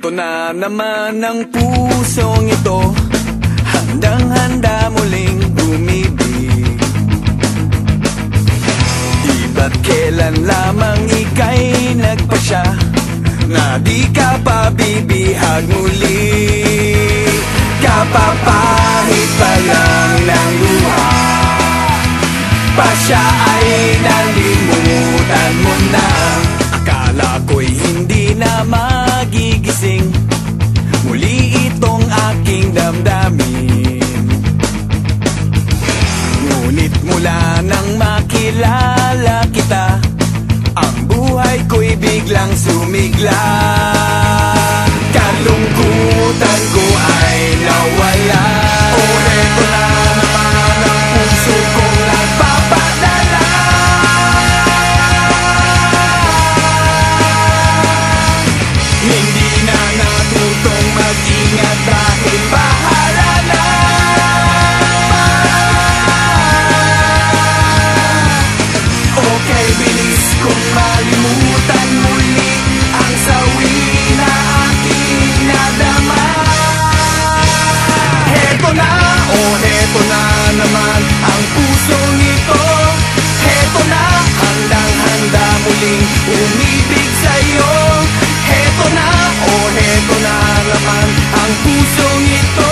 Heto na naman ang pusong ito. Handang-handa muling bumibig. Di ba't kailan lamang ika'y nagpasya Na di ka pa bibihag muli. Kapapahit pa lang ng luha Pa siya ay nalimutan mo na. Akala mula nang makilala kita. Ang buhay ko'y biglang sumigla muling umibig sa'yo. Heto na, oh heto na naman ang puso nito